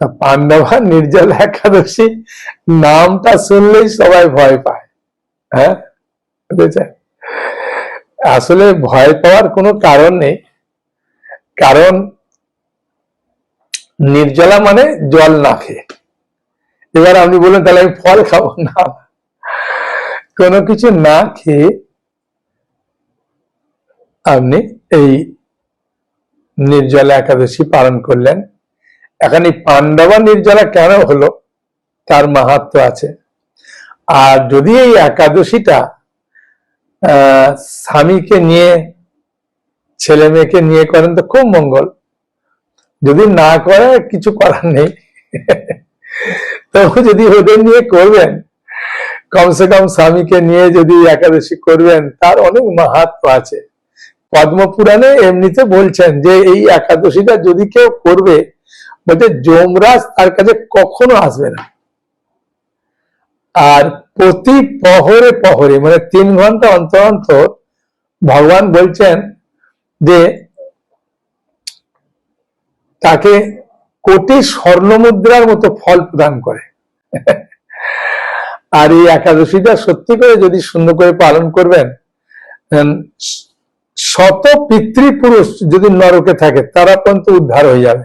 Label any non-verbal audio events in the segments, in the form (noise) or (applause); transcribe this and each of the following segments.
তা পাণ্ডবা নির্জল একাদশী নামটা শুনলেই সবাই ভয় পায়। হ্যাঁ? আসলে ভয় পাওয়ার কোনো কারণ নেই। কারণ নির্জলা মানে জল না খেয়ে। এবার আপনি বললেন তাহলে আমি ফল খাব? না। কোনো কিছু না খেয়ে আপনি এই নির্জলা একাদশী পালন করলেন। এখন পাণ্ডবা নির্জলা কেন হলো? তার মাহাত্ম আছে। আর যদি এই একাদশীটা স্বামীকে নিয়ে, ছেলে মেয়েকে নিয়ে করেন তো খুব মঙ্গল। যদি না করে, কিছু করার নেই। (laughs) তবু যদি ওদের নিয়ে করবেন, কমসে কম স্বামীকে নিয়ে যদি একাদশী করবেন, তার অনেক মাহাত্ম আছে। পদ্মপুরাণে এমনিতে বলছেন যে এই একাদশীটা যদি কেউ করবে বলছে যমরাজ তার কাছে কখনো আসবে না। আর প্রতি প্রহরে প্রহরে মানে তিন ঘণ্টা অন্তর অন্তর ভগবান বলছেন যে তাকে কোটি স্বর্ণ মুদ্রার মতো ফল প্রদান করে। আর এই একাদশীটা সত্যি করে যদি সুন্দর করে পালন করবেন শত পিতৃপুরুষ যদি নরকে থাকে, তারা পর্যন্ত উদ্ধার হয়ে যাবে।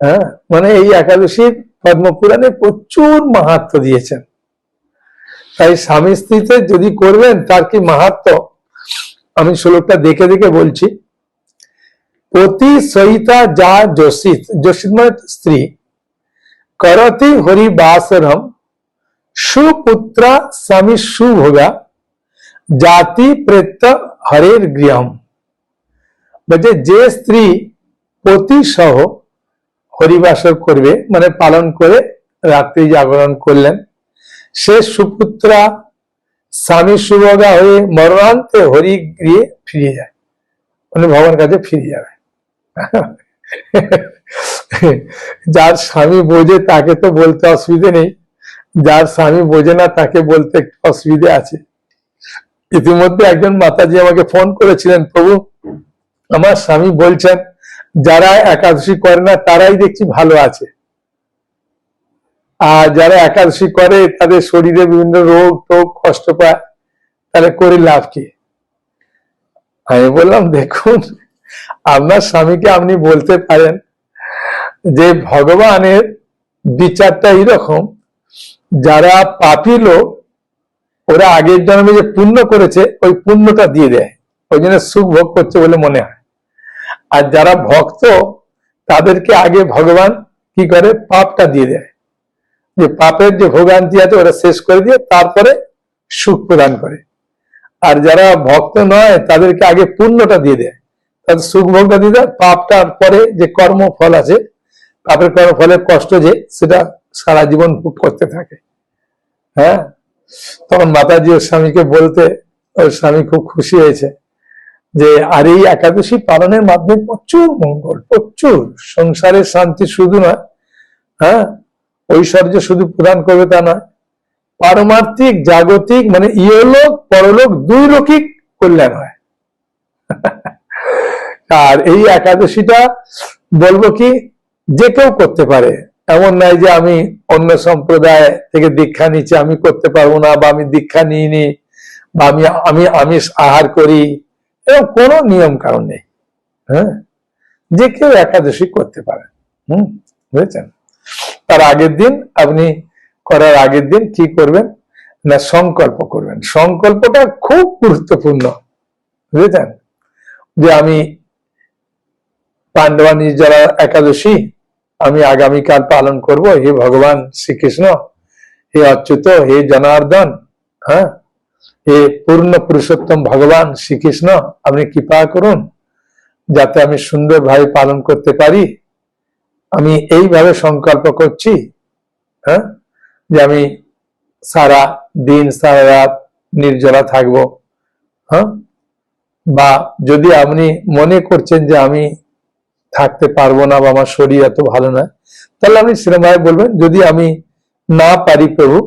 হ্যাঁ? মানে এই একাদশীর পদ্মপুরাণে প্রচুর মাহাত্ম দিয়েছেন। তাই স্বামী স্ত্রীতে যদি করবেন, তার কি মাহাত্ম? আমি শ্লোকটা দেখে দেখে বলছি। প্রতি সহিতা যা যোষিত যোষিত মানে স্ত্রী। করতি হরি বাসরম সুপুত্রা স্বামী সুভোগা, জাতি প্রেত হরের গৃহম। বলছে, যে স্ত্রী পতি সহ হরিবাসর করবে মানে পালন করে রাত্রি জাগরণ করলেন। সে সুপুত্রা স্বামী সুভোগা হয়ে মরণান্তে হরি গৃহে ফিরে যায়। মানে ভগবান কাছে ফিরে যাবে। যার স্বামী বোঝে তাকে তো বলতে অসুবিধে নেই, যার স্বামী বোঝে না তাকে বলতে একটু অসুবিধে আছে। ইতিমধ্যে একজন মাতাজি আমাকে ফোন করেছিলেন, প্রভু, আমার স্বামী বলছেন যারা একাদশী করে না, তারাই দেখছি ভালো আছে। আর যারা একাদশী করে, তাদের শরীরে বিভিন্ন রোগ টোগ কষ্ট পায়, তাহলে করে লাভ কি? আমি বললাম, দেখুন, আপনার স্বামীকে আপনি বলতে পারেন যে, ভগবানের বিচারটা এইরকম, যারা পাপী লোক, ওরা আগের জন্মে যে পুণ্য করেছে, ওই পুণ্যটা দিয়ে দেয়। ওই জন্য সুখ ভোগ করছে বলে মনে হয়। আর যারা ভক্ত, তাদেরকে আগে ভগবান কি করে? পাপটা দিয়ে দেয়। যে পাপের যে ভোগান্তি আছে ওরা শেষ করে দিয়ে তারপরে সুখ প্রদান করে। আর যারা ভক্ত নয়, তাদেরকে আগে পুণ্যটা দিয়ে দেয়। তাদের সুখ ভোগটা দিয়ে দেয়। পাপটার পরে যে কর্ম ফল আছে, পাপের কর্ম ফলের কষ্ট যে, সেটা সারা জীবন ভোগ করতে থাকে। হ্যাঁ? তখন মাতাজি ওর স্বামীকে বলতে, ওর স্বামী খুব খুশি হয়েছে। যে আর এই একাদশী পালনের মাধ্যমে প্রচুর মঙ্গল, প্রচুর। সংসারের শান্তি শুধু নয় হ্যাঁ? ঐশ্বর্য শুধু প্রদান করবে তা নয়। পারমার্থিক, জাগতিক মানে ইহলোক, পরলোক দুই লোকিক কল্যাণ হয়। আর এই একাদশীটা বলব কি, যে কেউ করতে পারে। এমন নয় যে আমি অন্য সম্প্রদায় থেকে দীক্ষা নিচ্ছি, আমি করতে পারব না, বা আমি দীক্ষা নিইনি, বা আমি আমি আমিষ আহার করি এরকম কোনো নিয়ম কারণ নেই। হ্যাঁ? যে কেউ একাদশী করতে পারে। হুম? বুঝেছেন? তার আগের দিন আপনি করার আগের দিন কি করবেন? না, সংকল্প করবেন। সংকল্পটা খুব গুরুত্বপূর্ণ। বুঝেছেন? যে আমি পাণ্ডবা নির্জলা একাদশী আমি আগামীকাল পালন করব। হে ভগবান শ্রীকৃষ্ণ, হে অচ্যুত, হে জনার্দন হ্যাঁ? হে পূর্ণ পুরুষোত্তম ভগবান শ্রীকৃষ্ণ, আপনি কৃপা করুন যাতে আমি সুন্দরভাবে পালন করতে পারি। আমি এইভাবে সংকল্প করছি হ্যাঁ যে আমি সারা দিন, সারা রাত নির্জলা থাকব হ্যাঁ বা যদি আপনি মনে করছেন যে আমি থাকতে পারব না বা আমার শরীর এত ভালো না তাহলে আপনি সেরকমভাবে বলবেন, যদি আমি না পারি প্রভু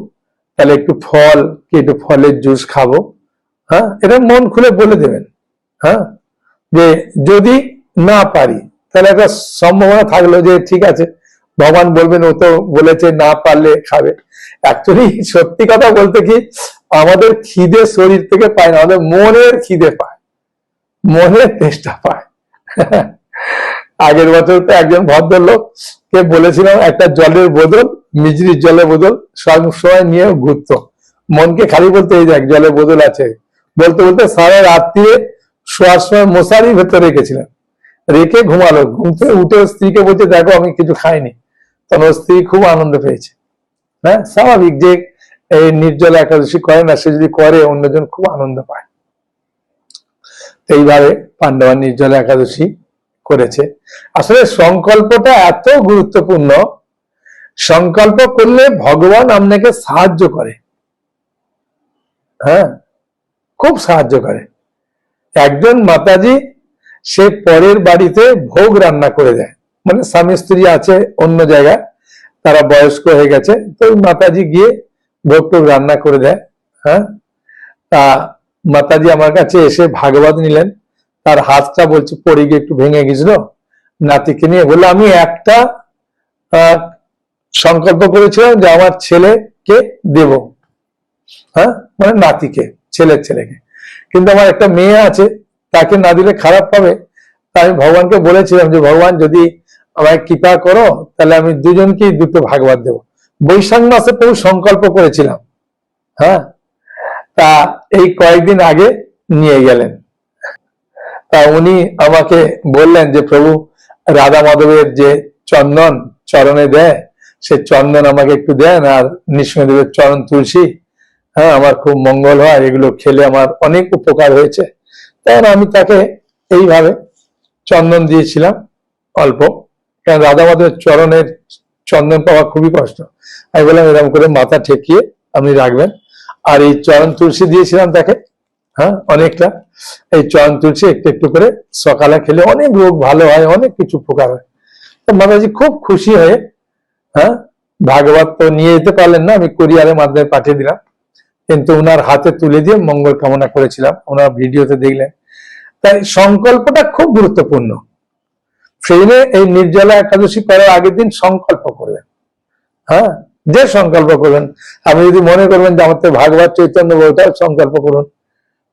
তাহলে একটু ফল, কি একটু ফলের জুস খাব হ্যাঁ? এটা মন খুলে বলে দেবেন হ্যাঁ? যে যদি না পারি, তাহলে একটা সম্ভাবনা থাকল যে ঠিক আছে, ভগবান বলবেন ও তো বলেছে না পারলে খাবে। অ্যাকচুয়ালি সত্যি কথা বলতে কি, আমাদের খিদে শরীর থেকে পায় না, আমাদের মনের খিদে পায়, মনের তেষ্টা পায়। (laughs) আগের বছর তো একজন ভদ্রলোক কে বলেছিলাম, একটা জলের বোতল মিজরির জলের বোতল, সব সময় নিয়ে ঘুরতো। মনকে খালি বলতে এই দেখ, জলের বোতল আছে। বলতে বলতে সারা রাত্রিরে শোয়ার সময় মশারির ভেতরে রেখেছিলেন রেখে ঘুমালো। ঘুম থেকে উঠে স্ত্রীকে বলছে, দেখো, আমি কিছু খাইনি। তখন স্ত্রী খুব আনন্দ পেয়েছে। হ্যাঁ স্বাভাবিক যে এই নির্জল একাদশী করে না, সে যদি করে, অন্যজন খুব আনন্দ পায়। এইভাবে পাণ্ডবা নির্জল একাদশী করেছে। আসলে সংকল্পটা এত গুরুত্বপূর্ণ। সংকল্প করলে ভগবান আপনাকে সাহায্য করে। হ্যাঁ খুব সাহায্য করে। একজন মাতাজি সে পরের বাড়িতে ভোগ রান্না করে দেয়। মানে স্বামী স্ত্রী আছে অন্য জায়গায়, তারা বয়স্ক হয়ে গেছে, তো মাতাজি গিয়ে ভোগ টোগ রান্না করে দেয়। হ্যাঁ তা মাতাজি আমার কাছে এসে ভাগবত নিলেন। তার হাতটা বলছে, পড়ে গিয়ে একটু ভেঙে গেছিল। নাতিকে নিয়ে বলল, আমি একটা সংকল্প করেছিলাম যে আমার ছেলেকে দেব। হ্যাঁ? মানে নাতিকে, ছেলের ছেলেকে। কিন্তু আমার একটা মেয়ে আছে, তাকে না দিলে খারাপ পাবে তাই আমি ভগবানকে বলেছিলাম যে, ভগবান, যদি আমায় কৃপা করো, তাহলে আমি দুজনকেই দুটো ভাগবত দেবো। বৈশাখ মাসে প্রভু সংকল্প করেছিলাম। হ্যাঁ? তা এই কয়েকদিন আগে নিয়ে গেলেন। তা উনি আমাকে বললেন যে, প্রভু, রাধা মাধবের যে চন্দন চরণে দেয়, সে চন্দন আমাকে একটু দেন আর নৃসিংহদেবের চরণ তুলসী। হ্যাঁ আমার খুব মঙ্গল হয়, এগুলো খেলে আমার অনেক উপকার হয়েছে। তাই আমি তাকে এইভাবে চন্দন দিয়েছিলাম, অল্প। কারণ রাধা মাধবের চরণের চন্দন পাওয়া খুবই কষ্ট। আমি বললাম, এরকম করে মাথা ঠেকিয়ে আপনি রাখবেন। আর এই চরণ তুলসী দিয়েছিলাম তাকে হ্যাঁ অনেকটা। এই চরণ তুলসী একটু একটু করে সকালে খেলে অনেক রোগ ভালো হয়, অনেক কিছু উপকার হয়। তো মাতাজি খুব খুশি হয়ে হ্যাঁ ভাগবত তো নিয়ে যেতে পারলেন না, আমি কোরিয়ারের মাধ্যমে পাঠিয়ে দিলাম। কিন্তু ওনার হাতে তুলে দিয়ে মঙ্গল কামনা করেছিলাম ওনার ভিডিওতে দেখলেন। তাই সংকল্পটা খুব গুরুত্বপূর্ণ। ট্রেনে এই নির্জলা একাদশী করার আগের দিন সংকল্প করবেন। হ্যাঁ যে সংকল্প করবেন, আপনি যদি মনে করবেন যে আমার তো ভাগবত চৈতন্য বইটাও সংকল্প করুন।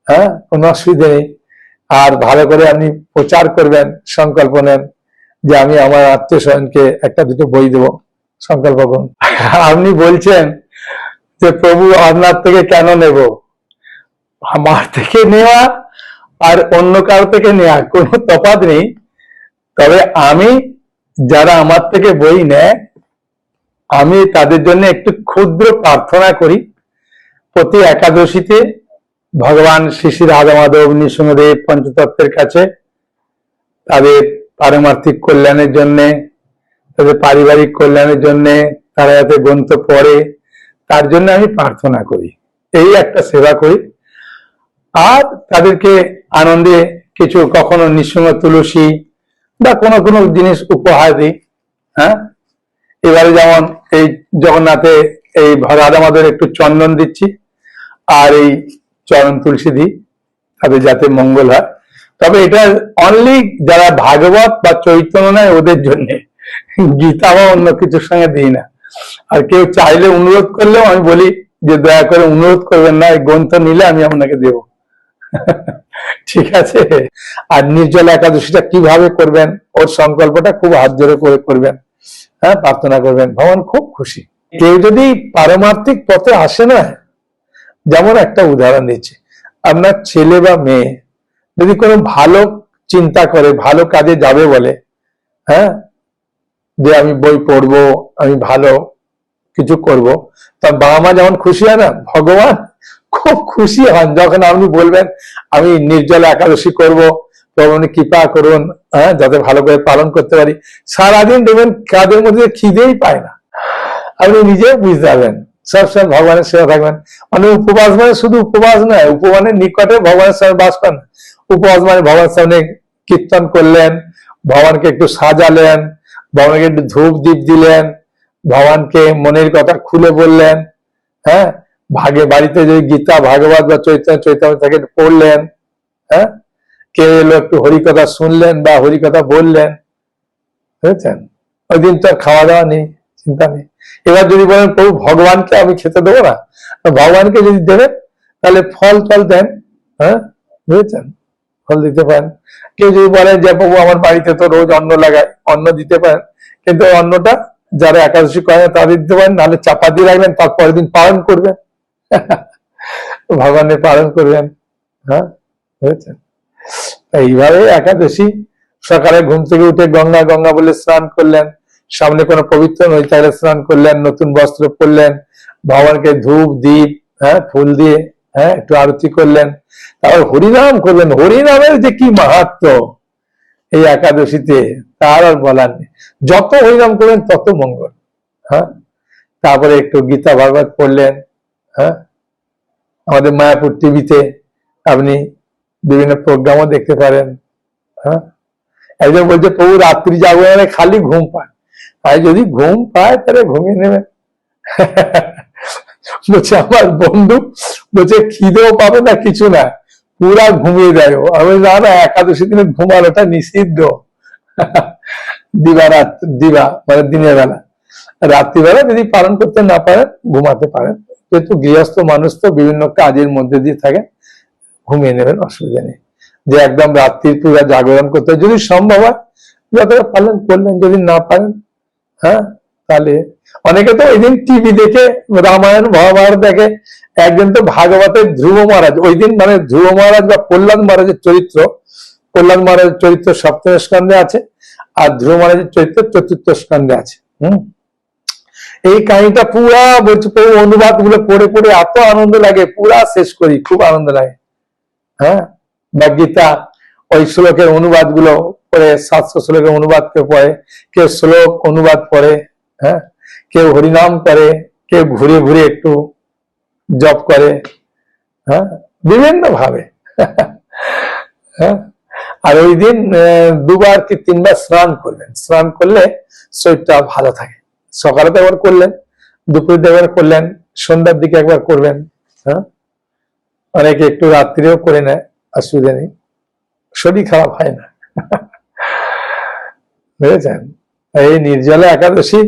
হ্যাঁ? কোনো অসুবিধা নেই। আর ভালো করে আপনি প্রচার করবেন, সংকল্প নেন যে আমি আমার আত্মীয় স্বজনকে একটা দুটো বই দেবো। সংকল্প করুন। আপনি বলছেন যে প্রভু আপনার থেকে কেন নেব? আমার থেকে নেওয়া আর অন্য কারও থেকে নেওয়া কোনো তফাৎ নেই। তবে আমি যারা আমার থেকে বই নেয়, আমি তাদের জন্য একটু ক্ষুদ্র প্রার্থনা করি। প্রতি একাদশীতে ভগবান শ্রী শ্রী রাধা পঞ্চতত্ত্বের কাছে তাদের পারমার্থিক কল্যাণের জন্য, তাদের পারিবারিক কল্যাণের জন্য তারা যাতে গ্রন্থ পড়ে, তার জন্য আমি প্রার্থনা করি। এই একটা সেবা করি। আর তাদেরকে আনন্দে কিছু কখনো নিঃসঙ্গ তুলসী বা কোনো কোনো জিনিস উপহার দিই হ্যাঁ? এবারে যেমন এই জগন্নাথে এই রাধা মাধবের একটু চন্দন দিচ্ছি, আর এই চরণ তুলসী দিই, তাদের যাতে মঙ্গল হয়। তবে এটা অনলি যারা ভাগবত বা চৈতন্য নেয় ওদের জন্য। গীতা বা অন্য কিছুর সঙ্গে দিই না। আর কেউ চাইলে অনুরোধ করলেও আমি বলি যে দয়া করে অনুরোধ করবেন না, এই গ্রন্থ নিলে আমি আপনাকে দেব। ঠিক আছে? আর নির্জলা একাদশীটা কীভাবে করবেন, ওর সংকল্পটা খুব হাত জোরে করে করবেন। হ্যাঁ প্রার্থনা করবেন। ভগবান খুব খুশি। কেউ যদি পারমার্থিক পথে আসে না যেমন একটা উদাহরণ দিচ্ছি। আপনার ছেলে বা মেয়ে যদি কোনো ভালো চিন্তা করে, ভালো কাজে যাবে বলে হ্যাঁ? যে আমি বই পড়ব, আমি ভালো কিছু করব, তার বাবা মা যেমন খুশি হয় না, ভগবান খুব খুশি হন যখন আপনি বলবেন, আমি নির্জলা একাদশী করব প্রভু কৃপা করুন হ্যাঁ? যাতে ভালো করে পালন করতে পারি। সারাদিন দেখবেন কাজের মধ্যে খিদেই পায় না। আপনি নিজেও বুঝতে পারবেন। সবসময় ভগবানের সেবা থাকবেন। মানে উপবাস মানে শুধু উপবাস নয় উপবানের নিকটে ভগবানের সামনে বাস করেন। উপবাস মানে ভগবানের সামনে কীর্তন করলেন, ভগবানকে একটু সাজালেন, ভগবানকে একটু ধূপ দ্বীপ দিলেন, ভগবানকে মনের কথা খুলে বললেন হ্যাঁ? ভাগে বাড়িতে যদি গীতা, ভাগবত বা চৈতন্য চৈতন্য থেকে পড়লেন হ্যাঁ? কেউ এলো একটু হরিকথা শুনলেন বা হরিকথা বললেন, বুঝেছেন? ওই দিন তো খাওয়া দাওয়া নেই। চিন্তা নেই। এবার যদি বলেন, প্রভু, ভগবানকে আমি খেতে দেবো না? ভগবানকে যদি দেবেন, তাহলে ফল টল দেন হ্যাঁ? বুঝেছেন ফল দিতে পারেন। কেউ যদি বলেন যে, প্রভু, আমার বাড়িতে তো রোজ অন্ন লাগায় অন্ন দিতে পারেন। কিন্তু অন্নটা যারা একাদশী করে না তাদের দিতে পারেন, নাহলে চাপা দিয়ে রাখবেন, তার পরের দিন পালন করবেন। (laughs) ভগবানের পালন করবেন হ্যাঁ? বুঝেছেন এইভাবে একাদশী, সকালে ঘুম থেকে উঠে গঙ্গা গঙ্গা বলে স্নান করলেন। সামনে কোনো পবিত্র নদী থাকলে স্নান করলেন, নতুন বস্ত্র পরলেন, ভগবানকে ধূপ দ্বীপ হ্যাঁ ফুল দিয়ে হ্যাঁ একটু আরতি করলেন। তারপর হরিনাম করলেন। হরিনামের যে কি মাহাত্ম এই একাদশীতে, তার আর বলার নেই। যত হরিনাম করলেন, তত মঙ্গল হ্যাঁ। তারপরে একটু গীতা ভাগবত পড়লেন হ্যাঁ। আমাদের মায়াপুর টিভিতে আপনি বিভিন্ন প্রোগ্রামও দেখতে পারেন হ্যাঁ। একজন বলছে, প্রভু রাত্রি জাগরণে খালি ঘুম পায় আর যদি ঘুম পায়, তাহলে ঘুমিয়ে নেবেন বলছে, আমার বন্ধু বলছে, খিদেও পাবে না, কিছু না। পুরা ঘুমিয়ে দেয় আমি না না, একাদশী দিনে ঘুমানোটা নিষিদ্ধ। দিবা রাত দিবা মানে দিনের বেলা। রাত্রিবেলা যদি পালন করতে না পারেন, ঘুমাতে পারেন। যেহেতু গৃহস্থ মানুষ তো বিভিন্ন কাজের মধ্যে দিয়ে থাকে, ঘুমিয়ে নেবেন, অসুবিধা নেই। যে একদম রাত্রির পুরো জাগরণ করতে। যদি সম্ভব হয়, যতটা পালন করলেন, যদি না পারেন হ্যাঁ? তাহলে অনেকে তো ওই দিন টিভি দেখে রামায়ণ, মহাভারত দেখে। একদিন তো ভাগবতের ধ্রুব মহারাজ, ওই দিন মানে ধ্রুব মহারাজ বা প্রহ্লাদ মহারাজের চরিত্র, প্রহ্লাদ মহারাজের চরিত্র সপ্তম স্কন্ধে আছে আর ধ্রুব মহারাজের চরিত্র চতুর্থ স্কন্ধে আছে। হম? এই কাহিনীটা পুরা বলছি অনুবাদগুলো পড়ে পড়ে এত আনন্দ লাগে, পুরা শেষ করি, খুব আনন্দ লাগে। হ্যাঁ? বা গীতা ওই শ্লোকের অনুবাদগুলো পড়ে সাতশো শ্লোকের অনুবাদ কেউ পড়ে, কেউ শ্লোক অনুবাদ পড়ে হ্যাঁ? কেউ হরিনাম করে, কেউ ঘুরে ঘুরে একটু জপ করে হ্যাঁ? বিভিন্ন ভাবে হ্যাঁ? আর ওই দিন দুবার কি তিনবার স্নান করলেন। স্নান করলে শরীরটা ভালো থাকে। সকালে তো একবার করলেন, দুপুরে একবার করলেন, সন্ধ্যার দিকে একবার করবেন হ্যাঁ? অনেকে একটু রাত্রিও করে নেয় অসুবিধা নেই। শরীর খারাপ হয় না। বুঝেছেন এই নির্জলা একাদশী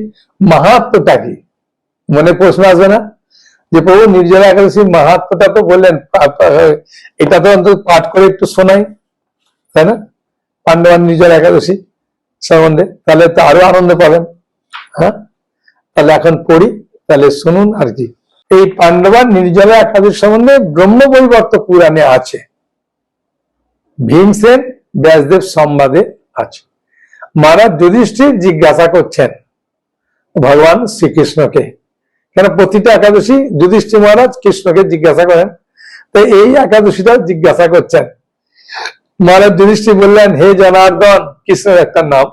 মাহাত্মটা কি? মনে প্রশ্ন আসবে না? যে প্রভু নির্জলা একাদশী মাহাত্মটা তো বললেন এটা তো অন্তত পাঠ করে একটু শোনাই, তাই না? পাণ্ডবান নির্জলা একাদশী সম্বন্ধে। তাহলে তো আরও আনন্দ পাবেন হ্যাঁ? তাহলে এখন পড়ি, তাহলে শুনুন আর কি। এই পাণ্ডবান নির্জলা একাদশী সম্বন্ধে ব্রহ্ম বৈবর্ত পুরাণে আছে। ভীমসেন ব্যাসদেব সংবাদে আছে। মহারাজ যুধিষ্ঠির জিজ্ঞাসা করছেন ভগবান শ্রীকৃষ্ণকে। কেন প্রতিটা একাদশী যুধিষ্ঠির মহারাজ কৃষ্ণকে জিজ্ঞাসা করেন? তো এই একাদশীটা জিজ্ঞাসা করছেন। মহারাজ যুধিষ্ঠির বললেন, হে জনার্দন, কৃষ্ণের একটা নাম।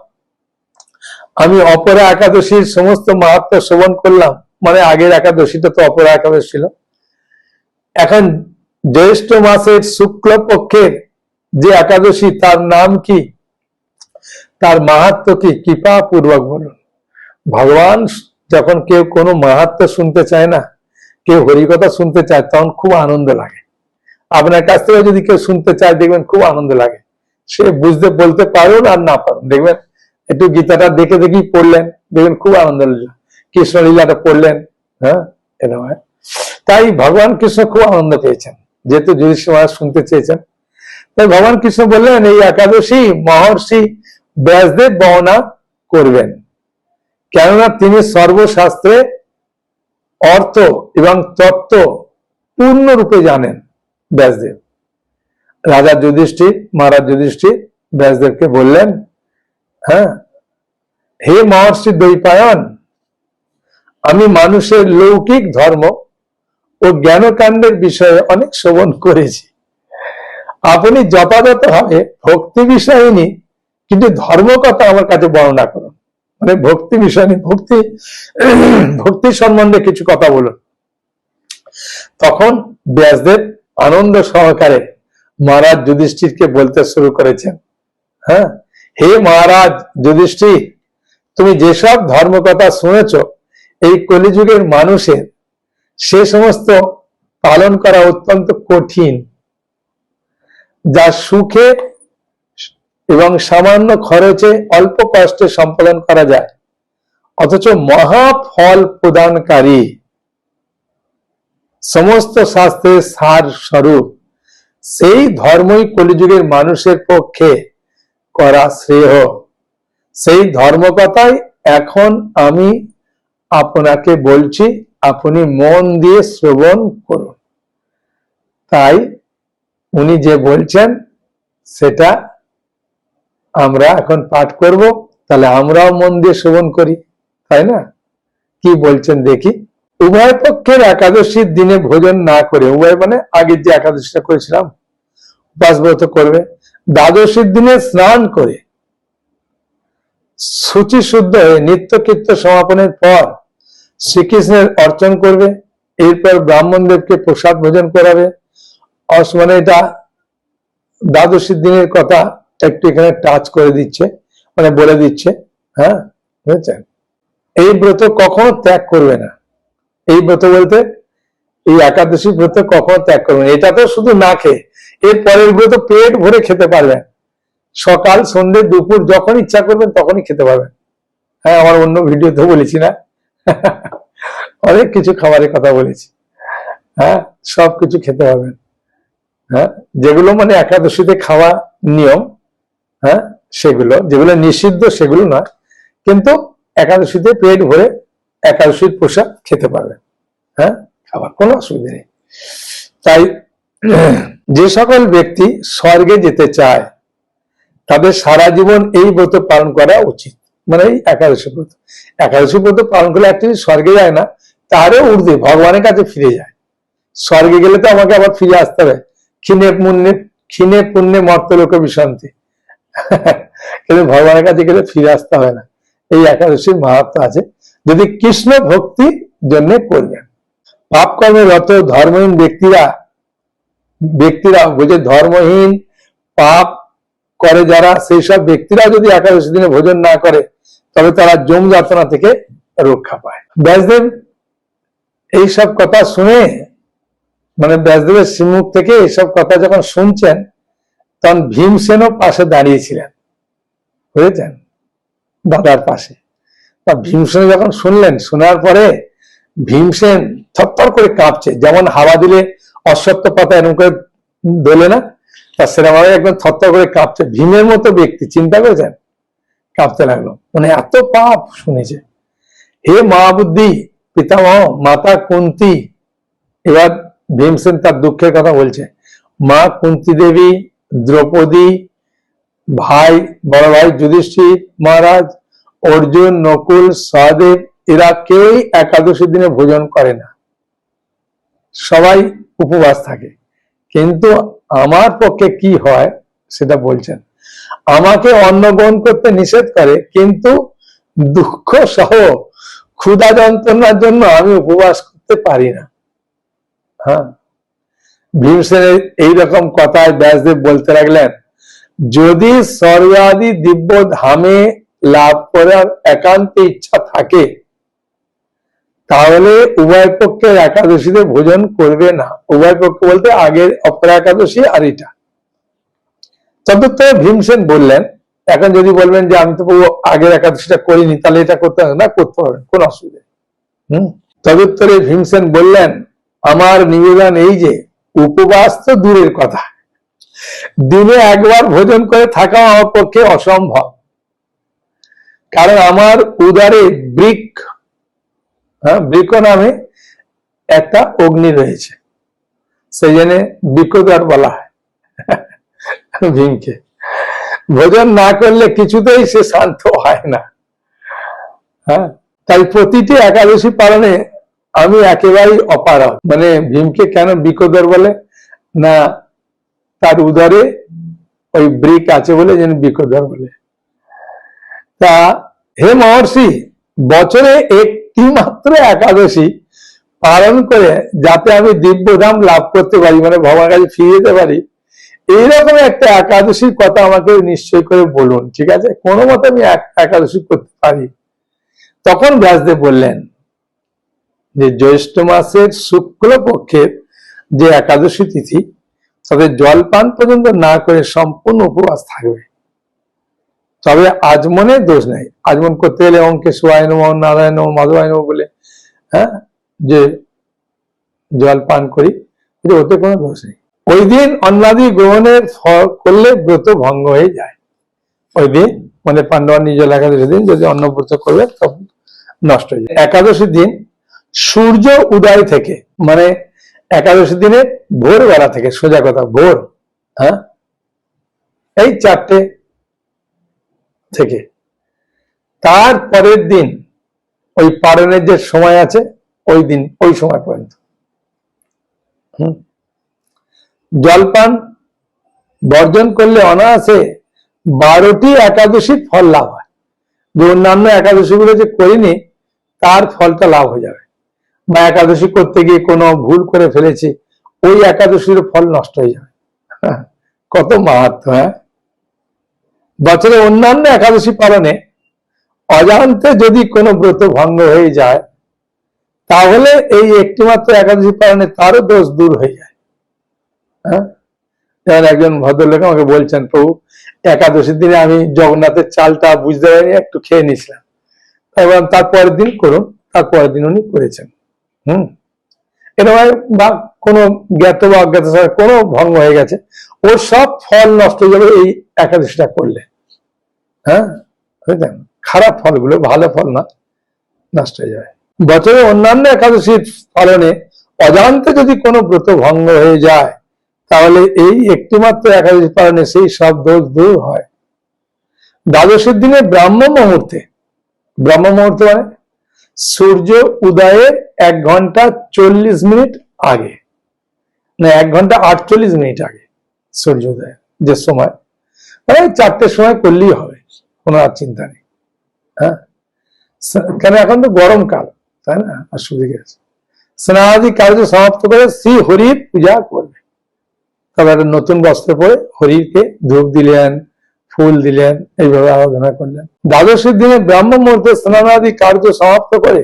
আমি অপরা একাদশীর সমস্ত মাহাত্ম শ্রবণ করলাম। মানে আগের একাদশীটা তো অপরা একাদশী ছিল। এখন জ্যৈষ্ঠ মাসের শুক্ল পক্ষের যে একাদশী, তার নাম কি? তার মাহাত্ম কি কৃপা পূর্বক বলুন। ভগবান যখন কেউ কোনো মাহাত্ম শুনতে চায় না, কেউ হরিকথা শুনতে চায়, তখন খুব আনন্দ লাগে। আপনার কাছ থেকে যদি কেউ শুনতে চায়, দেখবেন খুব আনন্দ লাগে। সে বুঝতে, বলতে পারুন আর না পারুন। দেখবেন, একটু গীতাটা দেখে দেখেই পড়লেন, দেখবেন খুব আনন্দ লাগল। কৃষ্ণ লীলাটা পড়লেন হ্যাঁ এরকম তাই ভগবান কৃষ্ণ খুব আনন্দ পেয়েছেন। যেহেতু যুধিষ্ঠির মহারাজ শুনতে চেয়েছেন। তাই ভগবান কৃষ্ণ বললেন, এই একাদশী মহর্ষি ব্যাসদেব বর্ণনা করবেন। কেননা তিনি সর্বশাস্ত্রে অর্থ এবং তত্ত্ব পূর্ণরূপে জানেন ব্যাসদেব। রাজা যুধিষ্ঠির, মহারাজ যুধিষ্ঠির ব্যাসদেবকে বললেন হ্যাঁ হে মহর্ষি দ্বৈপায়ন, আমি মানুষের লৌকিক ধর্ম ও জ্ঞানকাণ্ডের বিষয়ে অনেক শ্রবণ করেছি। আপনি যথাযথভাবে ভক্তি বিষয়নী কিন্তু ধর্ম কথা আমার কাছে বর্ণনা করুন। মানে ভক্তি বিষয় ভক্তি ভক্তি সম্বন্ধে কিছু কথা বলুন। তখন ব্যাসদেব আনন্দ সহকারে মহারাজ যুধিষ্ঠিরকে বলতে শুরু করেছেন হ্যাঁ? হে মহারাজ যুধিষ্ঠির, তুমি যেসব ধর্মকথা শুনেছ, এই কলিযুগের মানুষের, সে সমস্ত পালন করা অত্যন্ত কঠিন। যা সুখে এবং সামান্য খরচে অল্প কষ্টে সম্পাদন করা যায়। অথচ মহাফল প্রদানকারী। সমস্ত শাস্ত্রের সার স্বরূপ। সেই ধর্মই কলিযুগের মানুষের পক্ষে করা শ্রেয়। সেই ধর্মকথাই এখন আমি আপনাকে বলছি, আপনি মন দিয়ে শ্রবণ করুন। তাই উনি যে বলছেন, সেটা আমরা এখন পাঠ করব, তাহলে আমরাও মন দিয়ে শ্রবণ করি, তাই না? কি বলছেন দেখি? উভয় পক্ষের একাদশীর দিনে ভোজন না করে, উভয় মানে আগের যে একাদশীটা করেছিলাম উপাস ব্রত করবে, দ্বাদশীর দিনে স্নান করে, সূচি শুদ্ধ হয়ে নিত্য কীর্ত সমাপনের পর শ্রীকৃষ্ণের অর্চন করবে, এরপর ব্রাহ্মণদেরকে প্রসাদ ভোজন করাবে। অস মানে এটা দ্বাদশীর দিনের কথা একটু এখানে টাচ করে দিচ্ছে মানে বলে দিচ্ছে হ্যাঁ? বুঝেছেন এই ব্রত কখনো ত্যাগ করবে না। এই ব্রত বলতে, এই একাদশী ব্রত কখনো ত্যাগ করবে না। এটা তো শুধু না খেয়ে, এর পরের ব্রত পেট ভরে খেতে পারবেন। সকাল, সন্ধ্যে, দুপুর যখন ইচ্ছা করবেন তখনই খেতে পারবেন। হ্যাঁ আমার অন্য ভিডিওতে বলেছি না। অনেক কিছু খাবারের কথা বলেছি। হ্যাঁ সব কিছু খেতে পারবেন। হ্যাঁ যেগুলো মানে একাদশীতে খাওয়া নিয়ম হ্যাঁ সেগুলো, যেগুলো নিষিদ্ধ সেগুলো নয়, কিন্তু একাদশীতে পেট ভরে একাদশীর পোশাক খেতে পারবেন হ্যাঁ খাবার, কোনো অসুবিধা নেই। তাই যে সকল ব্যক্তি স্বর্গে যেতে চায়, তাদের সারা জীবন এই ব্রত পালন করা উচিত। মানে এই একাদশী ব্রত। একাদশী ব্রত পালন করলে অ্যাকচুয়ালি স্বর্গে যায় না, তারও ঊর্ধ্বে ভগবানের কাছে ফিরে যায়। স্বর্গে গেলে তো আমাকে আবার ফিরে আসতে হবে। ক্ষীণে পুণ্যে ক্ষীণে পুণ্যে মর্তলোকে বিশান্তি কিন্তু ভগবানের কাছে গেলে ফিরে আসতে হয় না। এই একাদশীর মাহাত্ম আছে, যদি কৃষ্ণ ভক্তি জন্য করবেন পাপ কর্মে রত ধর্মহীন ব্যক্তিরা ব্যক্তিরা বুঝে ধর্মহীন পাপ করে যারা, সেই সব ব্যক্তিরা যদি একাদশী দিনে ভোজন না করে, তবে তারা জম যাতনা থেকে রক্ষা পায়। ব্যাসদেব এইসব কথা শুনে মানে ব্যাসদেবের শ্রীমুখ থেকে এইসব কথা যখন শুনছেন তখন ভীমসেনও পাশে দাঁড়িয়েছিলেন বুঝেছেন? দাদার পাশে। তা ভীমসেন যখন শুনলেন, শোনার পরে ভীমসেন থরথর করে কাঁপছে। যেমন হাওয়া দিলে অশ্বত্থ পাতা এরকম করে দোলে না? তা সেরকম একদম থরথর করে কাঁপছে। ভীমের মতো ব্যক্তি, চিন্তা করেছেন? কাঁপতে লাগল। মানে এত পাপ শুনেছে। হে মহাবুদ্ধি, পিতামহ, মাতা কুন্তি। এবার ভীমসেন তার দুঃখের কথা বলছে। মা কুন্তি দেবী দ্রৌপদী ভাই, বড় ভাই যুধিষ্ঠির মহারাজ, অর্জুন, নকুল সহদেব এরা কেউই একাদশী দিনে ভোজন করে না। সবাই উপবাস থাকে। কিন্তু আমার পক্ষে কি হয় সেটা বলছেন। আমাকে অন্ন গ্রহণ করতে নিষেধ করে, কিন্তু দুঃখ সহ ক্ষুধা যন্ত্রণার জন্য আমি উপবাস করতে পারি না। হ্যাঁ। ভীমসেনের এইরকম কথায় ব্যাসদেব বলতে লাগলেন, যদি স্বর্গাদি দিব্য ধামে লাভ করার একান্ত ইচ্ছা থাকে, তাহলে উভয় পক্ষের একাদশীতে ভোজন করবে না। উভয় পক্ষ বলতে আগের অপর একাদশী আর এটা। চতুর্থ ভীমসেন বললেন, এখন যদি বলবেন যে আমি তো আগের একাদশীটা করিনি, তাহলে এটা করতে হবে না, করতে পারবেন কোন অসুবিধা হম হুম? তদুত্তরে ভীমসেন বললেন, আমার নিবেদন এই যে উপবাস তো দূরের কথা। দিনে একবার ভোজন করে থাকা আমার পক্ষে অসম্ভব। কারণ আমার উদারে বৃক হ্যাঁ বৃক নামে একটা অগ্নি রয়েছে। সেই জন্য বৃক্ষদ্বার বলা হয় (laughs) ভীমকে। ভোজন না করলে কিছুতেই সে শান্ত হয় না। হ্যাঁ তাই প্রতিটি একাদশী পালনে আমি একেবারেই অপারগ। মানে ভীমকে কেন বিকোদর বলে? না, তার উদরে ওই ব্রিক আছে বলে যেন বিকোদর বলে। তা হে মহর্ষি, বছরে একটি মাত্র একাদশী পালন করে যাতে আমি দিব্যধাম লাভ করতে পারি মানে ভগবানের কাছে ফিরে যেতে পারি, এইরকম একটা একাদশীর কথা আমাকে নিশ্চয় করে বলুন, ঠিক আছে? কোনো মতে আমি এক- একাদশী করতে পারি। তখন ব্যাসদেব বললেন যে জ্যৈষ্ঠ মাসের শুক্ল পক্ষের যে একাদশী তিথি তাদের জলপান পর্যন্ত না করে সম্পূর্ণ উপবাস থাকবে। তবে আজমনে দোষ নেই। আজমন করতে গেলে অঙ্কে সুয়ায়ন নারায়ণ মাধবায়ন বলে হ্যাঁ যে জল পান করি ওতে কোনো দোষ নেই। ওই দিন অন্নাদি গ্রহণের করলে ব্রত ভঙ্গ হয়ে যায়। ওই দিন মানে পাণ্ডবা নিজল একাদশী দিন যদি অন্নব্রত করবে, তখন নষ্ট হয়ে যায়। একাদশী দিন সূর্য উদয় থেকে মানে একাদশী দিনে ভোরবেলা থেকে, সোজা কথা, ভোর হ্যাঁ? এই চারটে থেকে। তার পরের দিন, ওই পালনের যে সময় আছে, ওই দিন, ওই সময় পর্যন্ত। হুম। জলপান বর্জন করলে অনায়াসে বারোটি একাদশীর ফল লাভ হয়। অন্যান্য একাদশী গুলো যে করিনি, তার ফলটা লাভ হয়ে যাবে। বা একাদশী করতে গিয়ে কোনো ভুল করে ফেলেছি, ওই একাদশীর ফল নষ্ট হয়ে যাবে। কত মাহাত্ম হ্যাঁ? বছরে অন্যান্য একাদশী পালনে অজান্তে যদি কোনো ব্রত ভঙ্গ হয়ে যায়, তাহলে এই একটিমাত্র একাদশী পালনে তারও দোষ দূর হয়ে যায়। হ্যাঁ? যেমন একজন ভদ্রলোক আমাকে বলছেন, প্রভু, একাদশীর দিনে আমি জগন্নাথের চালটা বুঝতে পারিনি, একটু খেয়ে নিয়েছিলাম। এবং তারপরের দিন করুন তারপরের দিন উনি করেছেন। হুম? এরকম বা কোনো জ্ঞাত বা অজ্ঞাত কোনো ভঙ্গ হয়ে গেছে। ওর সব ফল নষ্ট হয়ে যাবে এই একাদশীটা করলে। হ্যাঁ? খারাপ ফলগুলো ভালো ফল না, নষ্ট হয়ে যাবে। বছরে অন্যান্য একাদশীর পালনে অজান্তে যদি কোনো ব্রত ভঙ্গ হয়ে যায়, তাহলে এই একটিমাত্র একাদশী পালনে সেই সব দোষ দূর হয়। দ্বাদশের দিনে ব্রাহ্ম মুহূর্তে ব্রাহ্ম মুহূর্তে মানে সূর্য উদয়ের এক ঘণ্টা চল্লিশ মিনিট আগে। না, এক ঘণ্টা আটচল্লিশ মিনিট আগে সূর্য উদয় যে সময়। মানে চারটের সময় করলেই হবে, কোনো আর চিন্তা নেই। হ্যাঁ? কেন এখন তো গরমকাল তাই না? আর সুযোগ আছে স্নানাদি কার্য সমাপ্ত করে শ্রী হরির পূজা করবে। তবে একটা নতুন বস্ত্র পরে হরিকে ধূপ দিলেন, ফুল দিলেন, এইভাবে আরাধনা করলেন। দ্বাদশীর দিনে ব্রাহ্ম মুহূর্তে স্নানাদি কার্য সমাপ্ত করে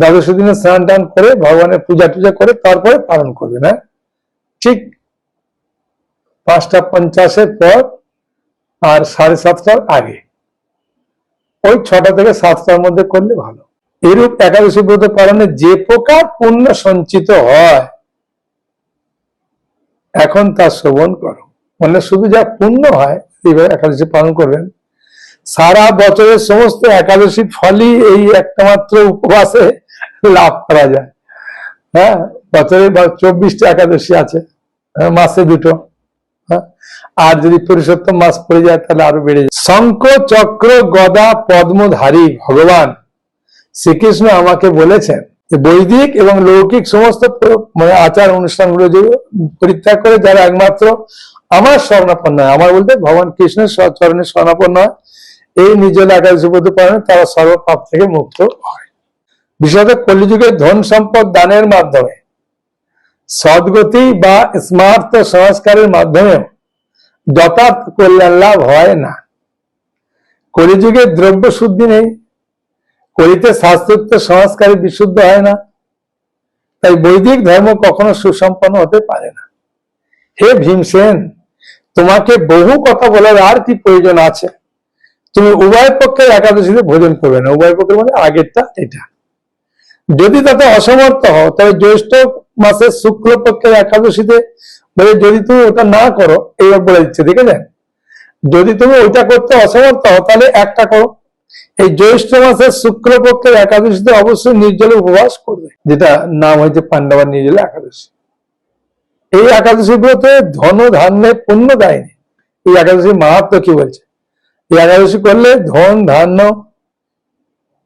দ্বাদশী দিনে স্নান টান করে ভগবানের পূজা টুজা করে তারপরে পালন করবেন হ্যাঁ? ঠিক পাঁচটা পঞ্চাশের পর আর সাড়ে সাতটার আগে। ওই ছটা থেকে সাতটার মধ্যে করলে ভালো। এরূপ একাদশী ব্রত পালনে যে প্রকার পুণ্য সঞ্চিত হয়, এখন তা শ্রবণ করো। মানে শুধু যা পুণ্য হয়, এইভাবে একাদশী পালন করবেন। সারা বছরের সমস্ত একাদশী ফলই এই একটা মাত্র উপবাসে লাভ করা যায়। হ্যাঁ বছরে চব্বিশটা একাদশী আছে হ্যাঁ, মাসে দুটো হ্যাঁ আর যদি পুরুষোত্তম মাস পড়ে যায় তাহলে আরও বেড়ে যায়। শঙ্খ চক্র গদা পদ্মধারী ভগবান শ্রীকৃষ্ণ আমাকে বলেছেন বৈদিক এবং লৌকিক সমস্ত প্র- মানে আচার অনুষ্ঠানগুলো যে পরিত্যাগ করে যারা একমাত্র আমার স্বর্ণাপন্ন হয় আমার বলতে ভগবান কৃষ্ণের চরণে স্বর্ণাপন্ন হয় এই নিজল একাদশী ব্রত পালনে তারা সর্বপাপ থেকে মুক্ত হয়। বিশেষত কলিযুগে ধন সম্পদ দানের মাধ্যমে, সদ্গতি বা স্মার্ত সংস্কারের মাধ্যমেও যথার্থ কল্যাণ লাভ হয় না। কলিযুগে দ্রব্য শুদ্ধি নেই কলিতে শাস্ত্রোক্ত সংস্কারে বিশুদ্ধ হয় না, তাই বৈদিক ধর্ম কখনো সুসম্পন্ন হতে পারে না। হে ভীমসেন, তোমাকে বহু কথা বলার আর কি প্রয়োজন আছে? তুমি উভয় পক্ষের একাদশীতে ভোজন করবে না। উভয় পক্ষের মানে আগেরটা, এটা। যদি তাতে অসমর্থ হও তবে জ্যৈষ্ঠ মাসের শুক্ল পক্ষের একাদশীতে বলে যদি তুমি ওটা না করো এইবার বলে দিচ্ছে, ঠিক আছে? যদি তুমি ওইটা করতে অসমর্থ হও, তাহলে একটা করো। এই জ্যৈষ্ঠ মাসের শুক্ল পক্ষের একাদশীতে অবশ্যই নির্জলে উপবাস করবে, যেটা নাম হয়েছে পাণ্ডবার নির্জলে একাদশী। এই একাদশী ব্রতে ধন ধান্যে পুণ্য দেয়নি। এই একাদশী মাহাত্ম কি বলছে? এই একাদশী করলে ধন ধান্য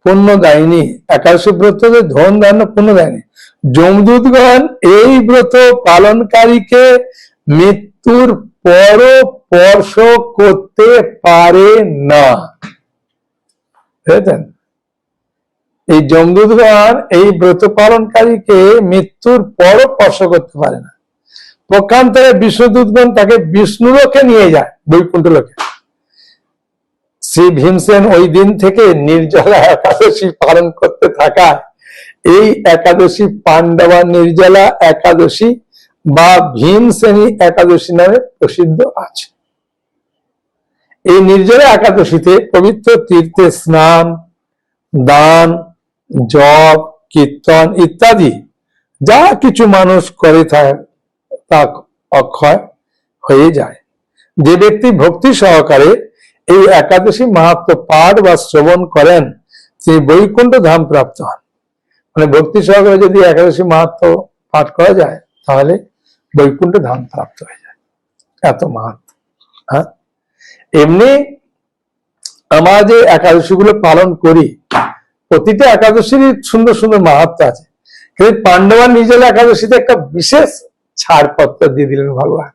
পুণ্য দেয়নি একাদশী ব্রততে ধন ধান্য পুণ্য দেয়নি যমদূতগণ এই ব্রত পালনকারীকে মৃত্যুর পর স্পর্শ করতে পারে না। বুঝেছেন? এই যমদূতগণ এই ব্রত পালনকারীকে মৃত্যুর পর স্পর্শ করতে পারে না। পক্ষান্তরে বিষ্ণুদূতগণ তাকে বিষ্ণুলোকে নিয়ে যায়, বৈকুণ্ঠ লোকে। শ্রী ভীমসেন ওই দিন থেকে নির্জলা একাদশী পালন করতে থাকা এই একাদশী পাণ্ডবা নির্জলা একাদশী বা ভীমসেনী একাদশী নামে প্রসিদ্ধ আছে। এই নির্জলা একাদশীতে পবিত্র তীর্থে স্নান, দান, জপ, কীর্তন ইত্যাদি যা কিছু মানুষ করে থাকে, তা অক্ষয় হয়ে যায়। যে ব্যক্তি ভক্তি সহকারে এই একাদশী মাহাত্ম পাঠ বা শ্রবণ করেন, তিনি বৈকুণ্ঠ ধাম প্রাপ্ত হন। মানে ভক্তি সহকারে যদি একাদশী মাহাত্ম পাঠ করা যায়, তাহলে বৈকুণ্ঠ ধাম প্রাপ্ত হয়ে যায়। এত মাহাত্ম হ্যাঁ? এমনি আমরা যে একাদশী গুলো পালন করি, প্রতিটা একাদশীরই সুন্দর সুন্দর মাহাত্ম আছে। কিন্তু পাণ্ডবা নিজের একাদশীতে একটা বিশেষ ছাড়পত্র দিয়ে দিলেন ভগবান।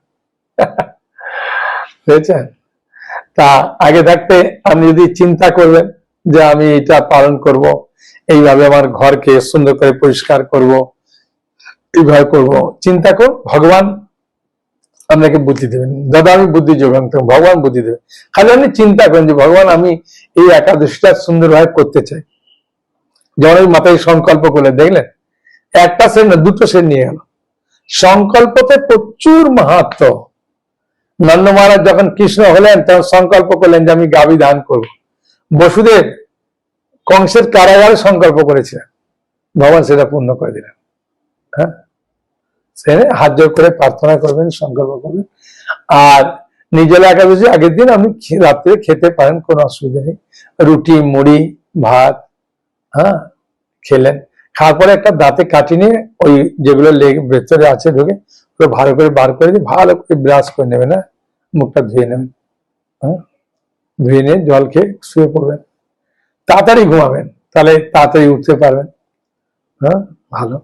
(laughs) বুঝেছেন? তা আগে থাকতে আপনি যদি চিন্তা করবেন যে আমি এটা পালন করব, এইভাবে আমার ঘরকে সুন্দর করে পরিষ্কার করব, এইভাবে করব, চিন্তা কর ভগবান আপনাকে বুদ্ধি দেবেন। দাদা, আমি বুদ্ধি যোগান ভগবান বুদ্ধি দেবে খালি আপনি চিন্তা করেন যে ভগবান, আমি এই একাদশীটা সুন্দরভাবে করতে চাই। যেমন ওই মাথায় সংকল্প করলে দেখলেন? একটা সেন না, দুটো সেন নিয়ে গেল সংকল্পতে প্রচুর মাহাত্ম। নন্দ মহারাজ যখন কৃষ্ণ হলেন, তখন সংকল্প করলেন যে আমি গাবি দান করব। বসুদেব কংসের কারাগারে সংকল্প করেছিলেন। ভগবান সেটা পূর্ণ করে দিলেন। হ্যাঁ? সে হাত জোর করে প্রার্থনা করবেন, সংকল্প করবেন। আর নিজের একাদশী আগের দিন আপনি রাত্রে খেতে পারেন, কোনো অসুবিধা নেই। রুটি, মুড়ি, ভাত হ্যাঁ? খেলেন। খাওয়ার পরে একটা দাঁতে কাটি নিয়ে ওই যেগুলো লেগ ভেতরে আছে ঢুকে ওগুলো ভালো করে বার করে দিয়ে ভালো করে ব্রাশ করে নেবেন হ্যাঁ মুখটা ধুয়ে নেবেন হ্যাঁ ধুয়ে নিয়ে জল খেয়ে শুয়ে পড়বেন তাড়াতাড়ি ঘুমাবেন তাহলে তাড়াতাড়ি উঠতে পারবেন হ্যাঁ ভালো